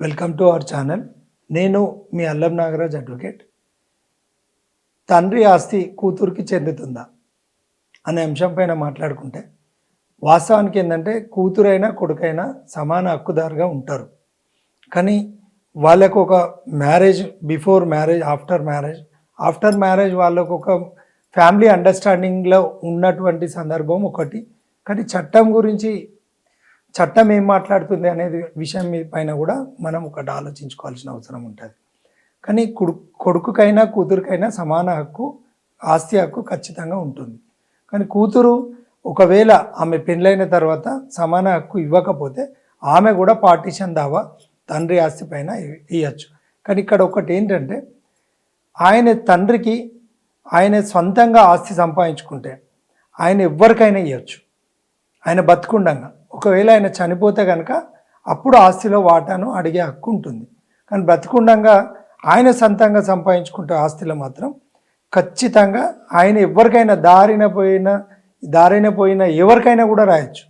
Welcome to our channel నేను మీ అల్లం Nagaraj advocate. తండ్రి ఆస్తి కూతురికి చెందుతుందా అనే అంశం పైన మాట్లాడుకుంటే వాస్తవానికి ఏంటంటే కూతురైనా కొడుకైనా సమాన హక్కుదారుగా ఉంటారు. కానీ వాళ్ళకు ఒక marriage before marriage after marriage after marriage వాళ్ళకు ఒక ఫ్యామిలీ అండర్స్టాండింగ్లో ఉన్నటువంటి సందర్భం ఒకటి. కానీ చట్టం గురించి చట్టం ఏం మాట్లాడుతుంది అనేది విషయం పైన కూడా మనం ఒకటి ఆలోచించుకోవాల్సిన అవసరం ఉంటుంది. కానీ కొడుకు కొడుకుకైనా కూతురికైనా సమాన హక్కు ఆస్తి హక్కు ఖచ్చితంగా ఉంటుంది. కానీ కూతురు ఒకవేళ ఆమె పెళ్ళైన తర్వాత సమాన హక్కు ఇవ్వకపోతే ఆమె కూడా పార్టీషన్ దావా తండ్రి ఆస్తి పైన ఇవ్వచ్చు కానీ ఇక్కడ ఒకటి ఏంటంటే ఆయన తండ్రికి ఆయన సొంతంగా ఆస్తి సంపాదించుకుంటే ఆయన ఎవరికైనా ఇవ్వచ్చు ఆయన బతుకుండంగా. ఒకవేళ ఆయన చనిపోతే కనుక అప్పుడు ఆస్తిలో వాటాను అడిగే హక్కు ఉంటుంది. కానీ బ్రతికుండంగా ఆయన సొంతంగా సంపాదించుకుంటే ఆస్తిలో మాత్రం ఖచ్చితంగా ఆయన ఎవరికైనా దారిన పోయిన దారిన పోయిన ఎవరికైనా కూడా రాయొచ్చు.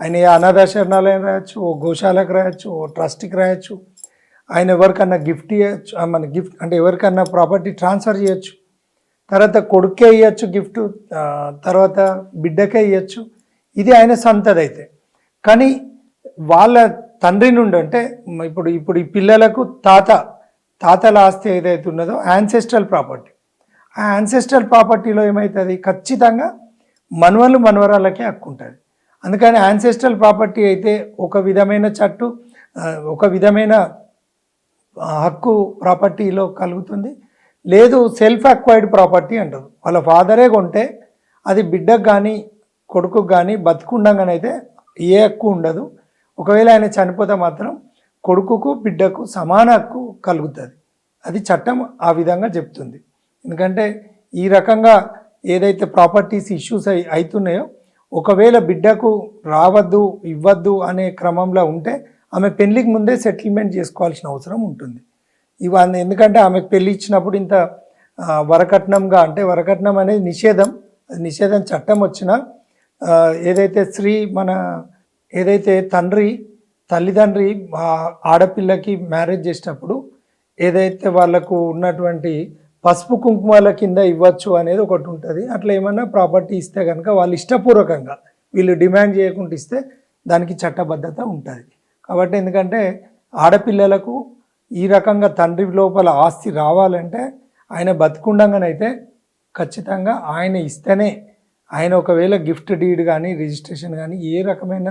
ఆయన ఏ అనాథాశరణాలయం రాయొచ్చు ఓ గోశాలకు రాయొచ్చు ఓ ట్రస్ట్కి రాయొచ్చు. ఆయన ఎవరికన్నా గిఫ్ట్ ఇవ్వచ్చు మన గిఫ్ట్ అంటే ఎవరికన్నా ప్రాపర్టీ ట్రాన్స్ఫర్ చేయొచ్చు. తర్వాత కొడుకే ఇవ్వచ్చు గిఫ్ట్ తర్వాత బిడ్డకే ఇవ్వచ్చు ఇది ఆయన సొంతదైతే. కానీ వాళ్ళ తండ్రి నుండి అంటే ఇప్పుడు ఇప్పుడు ఈ పిల్లలకు తాత తాతల ఆస్తి ఏదైతే ఉన్నదో యాన్సెస్ట్రల్ ప్రాపర్టీ ఆ యాన్సెస్ట్రల్ ప్రాపర్టీలో ఏమవుతుంది ఖచ్చితంగా మనవలు మనవరాలకే హక్కు ఉంటుంది. అందుకని యాన్సెస్ట్రల్ ప్రాపర్టీ అయితే ఒక విధమైన చట్టు ఒక విధమైన హక్కు ప్రాపర్టీలో కలుగుతుంది. లేదు సెల్ఫ్ అక్వైర్డ్ ప్రాపర్టీ అంటారు. వాళ్ళ ఫాదరే కొంటే అది బిడ్డకు కానీ కొడుకుకు కానీ బతుకుండగానైతే ఏ హక్కు ఉండదు. ఒకవేళ ఆయన చనిపోతే మాత్రం కొడుకుకు బిడ్డకు సమాన హక్కు కలుగుతుంది. అది చట్టం ఆ విధంగా చెప్తుంది. ఎందుకంటే ఈ రకంగా ఏదైతే ప్రాపర్టీస్ ఇష్యూస్ అయి అవుతున్నాయో ఒకవేళ బిడ్డకు రావద్దు ఇవ్వద్దు అనే క్రమంలో ఉంటే ఆమె పెళ్ళికి ముందే సెటిల్మెంట్ చేసుకోవాల్సిన అవసరం ఉంటుంది. ఇవన్నీ ఎందుకంటే ఆమెకు పెళ్ళి ఇచ్చినప్పుడు ఇంత వరకట్నంగా అంటే వరకట్నం అనేది నిషేధం. అది నిషేధం చట్టం వచ్చిన ఏదైతే స్త్రీ మన ఏదైతే తండ్రి తల్లిదండ్రి ఆడపిల్లకి మ్యారేజ్ చేసేటప్పుడు ఏదైతే వాళ్ళకు ఉన్నటువంటి పసుపు కుంకుమాల కింద ఇవ్వచ్చు అనేది ఒకటి ఉంటుంది. అట్లా ఏమన్నా ప్రాపర్టీ ఇస్తే కనుక వాళ్ళు ఇష్టపూర్వకంగా వీళ్ళు డిమాండ్ చేయకుండా ఇస్తే దానికి చట్టబద్ధత ఉంటుంది. కాబట్టి ఎందుకంటే ఆడపిల్లలకు ఈ రకంగా తండ్రి లోపల ఆస్తి రావాలంటే ఆయన బతుకుండగానైతే ఖచ్చితంగా ఆయన ఇస్తేనే ఆయన ఒకవేళ గిఫ్ట్ డీడ్ కానీ రిజిస్ట్రేషన్ కానీ ఏ రకమైన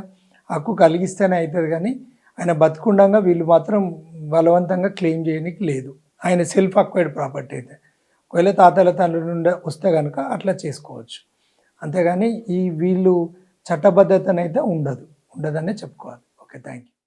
హక్కు కలిగిస్తేనే అవుతుంది కానీ ఆయన బతుకుండగా వీళ్ళు మాత్రం బలవంతంగా క్లెయిమ్ చేయడానికి లేదు. ఆయన సెల్ఫ్ అక్వైర్డ్ ప్రాపర్టీ అయితే. ఒకవేళ తాతల తండ్రి నుండి వస్తే కనుక అట్లా చేసుకోవచ్చు. అంతేగాని ఈ వీళ్ళు చట్టబద్ధతనైతే ఉండదు. ఉండదనే చెప్పుకోవాలి. Okay thank you